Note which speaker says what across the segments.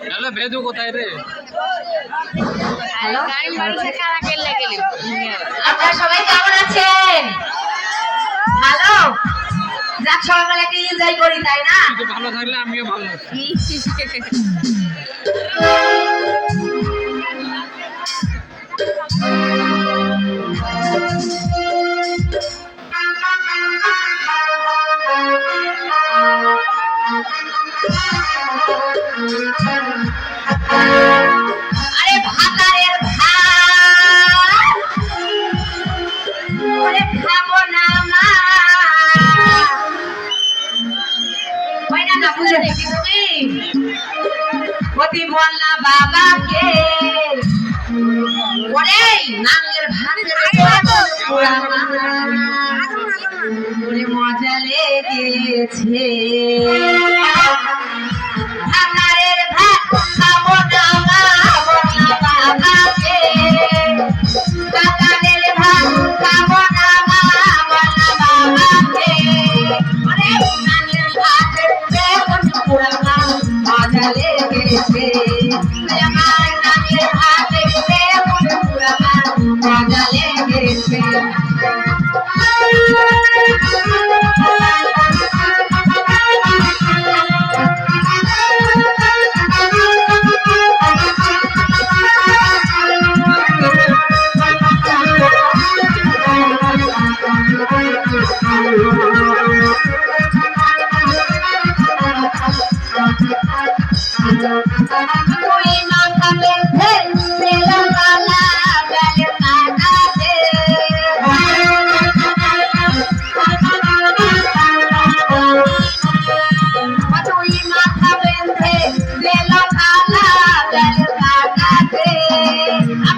Speaker 1: তাহলে ভেদু কোথায় রে?
Speaker 2: হ্যালো?
Speaker 3: আপনারা সবাই কেমন আছেন? ভালো? যাক সকালে একটা এনজয় করি তাই না?
Speaker 1: ভালো থাকলে আমিও ভালো আছি।
Speaker 3: বাবাকে। ওরে নামের ভাতের মজা লেগেছে।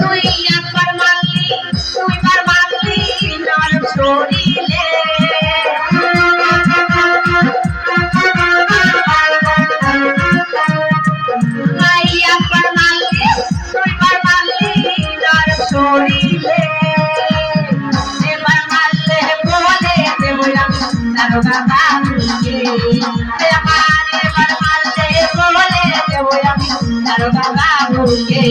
Speaker 3: তুই একবার মারলি দুইবার মারলি নর শরীরে তুই আমি বাবা বাবুকে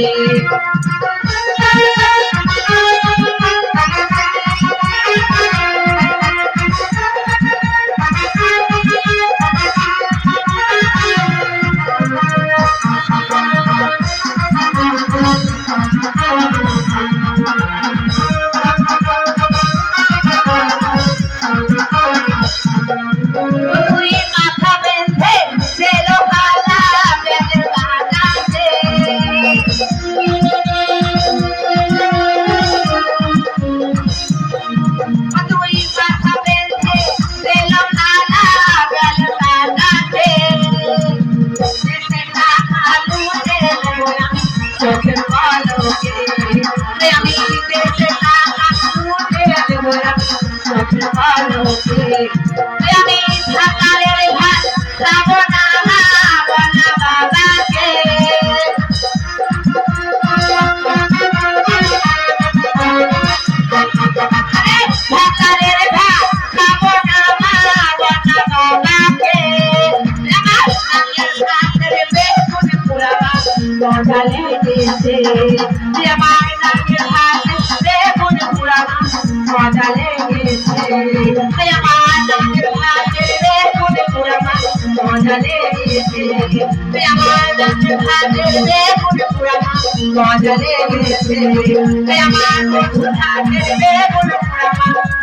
Speaker 3: লেগেছে আমার নামের ভাতের বেগুন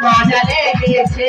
Speaker 3: মজা লেগেছে।